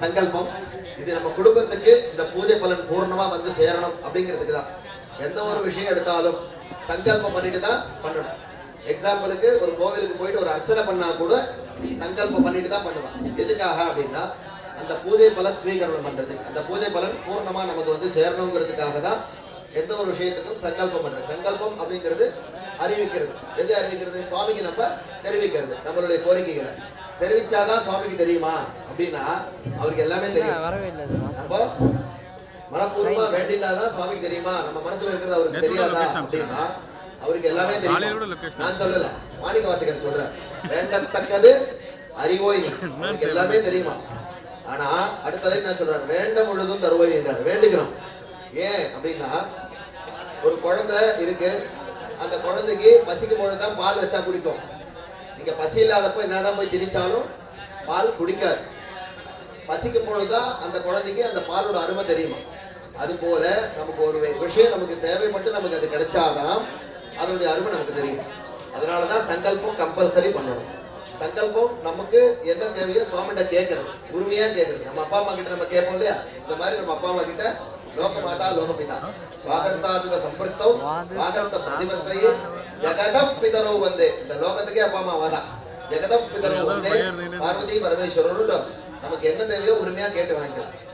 சங்கல்பம். இது நம்ம குடும்பத்துக்கு இந்த பூஜை பலன் பூர்ணமா வந்து சேரணும் அப்படிங்கிறதுக்கு தான். எந்த ஒரு விஷயம் எடுத்தாலும் சங்கல்பம் பண்ணிட்டு தான் பண்ணணும். எக்ஸாம்பிளுக்கு ஒரு கோவிலுக்கு போயிட்டு ஒரு அர்ச்சனை பண்ணா கூட சங்கல்பம் பண்ணிட்டு தான் பண்ணுவான். எதுக்காக அப்படின்னா அந்த பூஜை பலன் ஸ்வீகரணம் பண்றது. அந்த பூஜை பலன் பூர்ணமா நமக்கு வந்து சேரணுங்கிறதுக்காக தான் எந்த ஒரு விஷயத்துக்கும் சங்கல்பம் பண்றது. சங்கல்பம் அப்படிங்கிறது அறிவிக்கிறது. எது அறிவிக்கிறது? சுவாமிக்கு நம்ம தெரிவிக்கிறது நம்மளுடைய கோரிக்கைகளை. தெரிவிச்சாதான் சுவாமிக்கு தெரியுமா? அப்படின்னா அவருக்கு எல்லாமே தெரியும். வரவே இல்லை நம்ம மனப்பூர்வமா வேண்டினாதான் சுவாமிக்கு தெரியுமா? நம்ம மனசுல இருக்கிறது அவருக்கு தெரியாதா? அப்படின்னா அவருக்கு எல்லாமே தெரியும். நான் சொல்லல. மாணிக்க வாசகர் சொல்றேன் வேண்டத்தக்கது அறிவோய். அவருக்கு எல்லாமே தெரியுமா? ஆனா அடுத்ததை என்ன சொல்றாரு வேண்ட முழுதும் தருவோய் என்றார். வேண்டுகிறோம். ஏன் அப்படின்னா ஒரு குழந்தை இருக்கு. அந்த குழந்தைக்கு பசிக்கும் பொழுது தான் பால் வச்சா குடிக்கும். நீங்க பசி இல்லாதப்போ என்னதான் போய் திணிச்சாலும் பால் குடிக்காது. பசிக்கும் பொழுதுதான் அந்த குழந்தைக்கு அந்த பாலோட அருமை தெரியுமா? அது போல நமக்கு ஒரு விஷயம் நமக்கு தேவை மட்டும் நமக்கு அது கிடைச்சாதான் அதனுடைய அருமை நமக்கு தெரியும். அதனாலதான் சங்கல்பம் கம்பல்சரி பண்ணணும். சங்கல்பம் நமக்கு என்ன தேவையோ சுவாமிகிட்ட கேட்கறது உரிமையா கேட்கறது நம்ம அப்பா அம்மா கிட்ட நம்ம கேட்போம் இல்லையா? இந்த மாதிரி நம்ம அப்பா அம்மா கிட்ட லோக மாதா லோகபிதா. வாகர்த்தாபிக சம்பிருத்தம் வாகர்த்த பிரதிபத்தையே ஜெகத பிதரோ வந்தே இந்த லோகத்துக்கே அப்பா அம்மா வாதான் ஜெகத பிதரோ வந்தே பார்வதி பரமேஸ்வரன் நமக்கு என்ன தேவையோ உரிமையா கேட்டு வாங்கிக்கலாம்